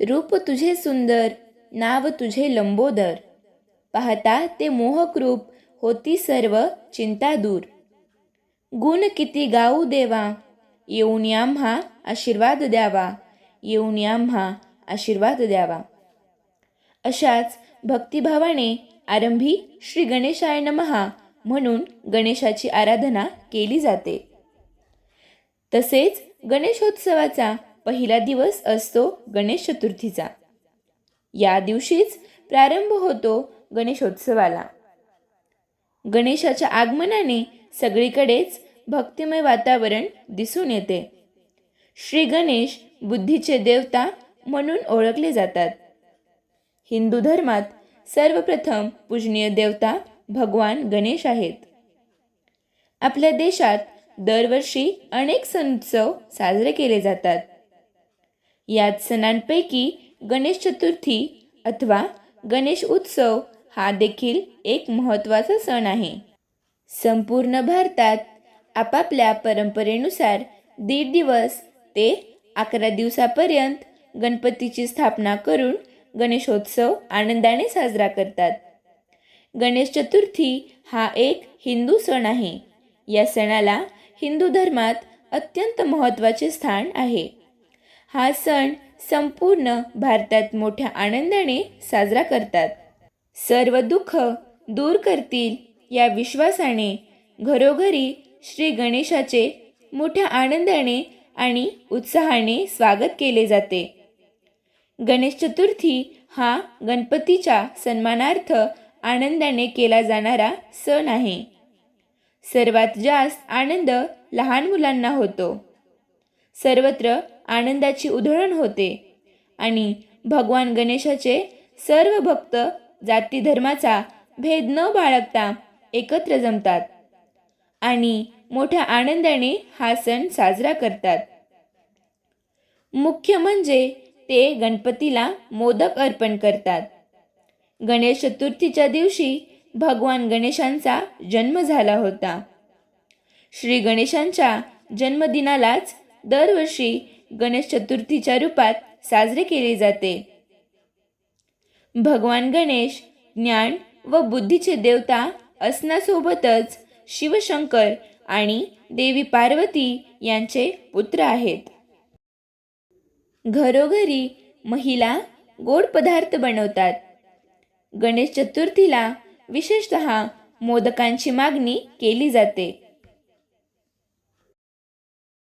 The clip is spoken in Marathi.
रूप तुझे सुंदर नाव तुझे लंबोदर. पाहता ते मोहक रूप होती सर्व चिंता दूर. गुण किती गाऊ देवा येऊन आम्हा आशीर्वाद द्यावा येऊन आम्हा आशीर्वाद द्यावा. अशाच भक्तिभावाने आरंभी श्री गणेशाय नमहा म्हणून गणेशाची आराधना केली जाते. तसेच गणेशोत्सवाचा पहिला दिवस असतो गणेश चतुर्थीचा. या दिवशीच प्रारंभ होतो गणेशोत्सवाला. गणेशाच्या आगमनाने सगळीकडेच भक्तिमय वातावरण दिसून येते. श्री गणेश बुद्धीचे देवता म्हणून ओळखले जातात. हिंदू धर्मात सर्वप्रथम पूजनीय देवता भगवान गणेश आहेत. आपल्या देशात दरवर्षी अनेक सण उत्सव साजरे केले जातात. यात सणांपैकी गणेश चतुर्थी अथवा गणेश उत्सव हा देखील एक महत्त्वाचा सण आहे. संपूर्ण भारतात आपापल्या परंपरेनुसार दीड दिवस ते अकरा दिवसापर्यंत गणपतीची स्थापना करून गणेशोत्सव आनंदाने साजरा करतात. गणेश चतुर्थी हा एक हिंदू सण आहे. या सणाला हिंदू धर्मात अत्यंत महत्त्वाचे स्थान आहे. हा सण संपूर्ण भारतात मोठ्या आनंदाने साजरा करतात. सर्व दुःख दूर करतील या विश्वासाने घरोघरी श्री गणेशाचे मोठ्या आनंदाने आणि उत्साहाने स्वागत केले जाते. गणेश चतुर्थी हा गणपतीच्या सन्मानार्थ आनंदाने केला जाणारा सण आहे. सर्वात जास्त आनंद लहान मुलांना होतो. सर्वत्र आनंदाची उधळण होते. आणि भगवान गणेशाचे सर्व भक्त जाती धर्माचा भेद न बाळगता एकत्र जमतात. आणि मोठ्या आनंदाने हा सण साजरा करतात. मुख्य म्हणजे ते गणपतीला मोदक अर्पण करतात. गणेश चतुर्थीच्या दिवशी भगवान गणेशांचा जन्म झाला होता. श्री गणेशांच्या जन्मदिनालाच दरवर्षी गणेश चतुर्थीच्या रूपात साजरे केले जाते. भगवान गणेश ज्ञान व बुद्धीचे देवता असण्यासोबतच शिवशंकर आणि देवी पार्वती यांचे पुत्र आहेत. घरोघरी महिला गोड पदार्थ बनवतात. गणेश चतुर्थीला विशेषत मोदकांची मागणी केली जाते.